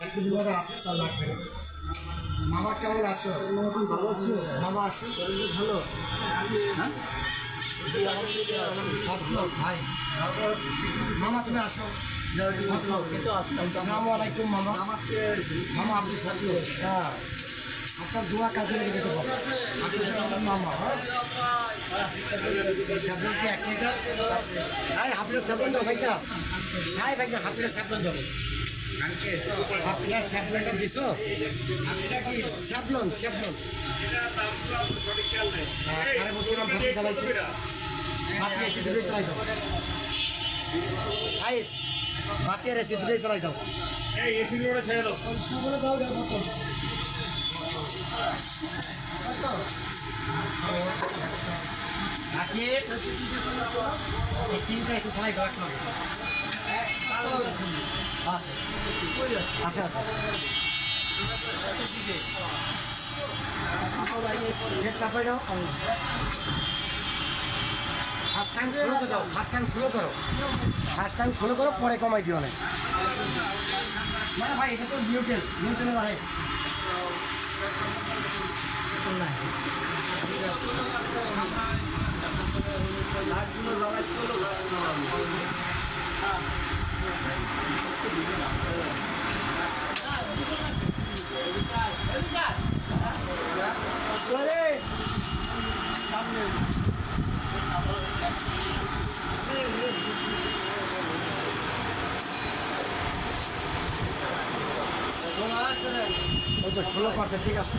একটু আছে তা লাগবে না মামা কেমন আছো? ভালো আছো মামা আসো। ভালো? হ্যাঁ? সত্য ভাই। মামা, তুমি আসো। আসসালামু আলাইকুম, মামা। মামা, আপনি সত্য হ্যাঁ। আপনার দোয়া কাজে লেগে যেতে পারে আপনার মামা হ্যাঁ? কি এক লিটার হাই হাফ লিটার স্যাপলন দাও, ভাইটা। হাই ভাইটা হাফ লিটার স্যাপলন দাও। লিটার স্যাপলনটা দিছো? স্যাপলন স্যাপলন। হ্যাঁ আরে বলছিলাম ভাতি চালাইতে ভাতি এসে দূরে চালাই দাও। হাই ভাতি আর এসে দূরে চালাই তিনটা এসে চালাই দাও আছে আছে ফার্স্ট টাইম টাইম পরে কমাই দিও না মানে ভাই এটা তো নিউটেল নিউটেল ভাই ওই তো ষোলো পার্সেন্ট ঠিক আছে।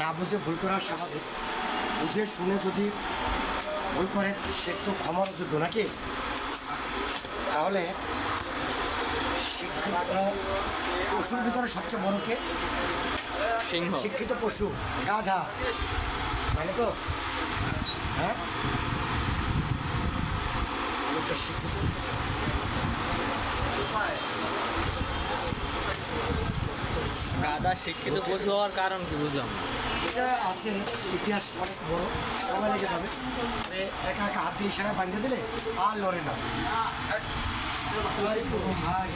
না বুঝে ভুল করা স্বাভাবিক বুঝে শুনে যদি ভুল করে সে তো ক্ষমার যোগ্য নাকি? তাহলে শিক্ষিত পশুর ভিতরে সবচেয়ে বড় কে? শিক্ষিত পশু গাধা। মানে তো হ্যাঁ? শিক্ষিত। শিক্ষিত পশু হওয়ার কারণ কি বুঝলাম এটা আছে ইতিহাস অনেক বড়। সময় লেগে যাবে। একা একা হাত দিয়ে ইশারা বাঁধতে দিলে আর লড়ে না। ভাই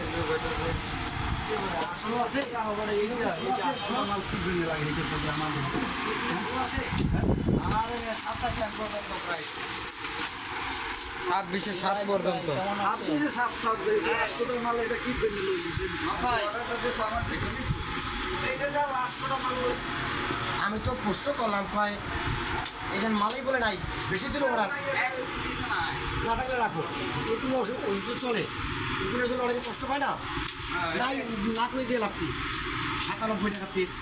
আসলে আছে। ছাব্বিশে সাত পর্যন্ত। আমি তো প্রশ্ন করলাম, কয় এখানে মালাই বলে নাই, বেশি দিন ওরা না থাকলে রাখো। একটু ওষুধ ওষুধ চলে। এগুলোর জন্য অনেক কষ্ট পায় না। নাই, না করে দিয়ে লাভ কি? সাতানব্বই টাকা পিস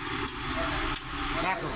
রাখো।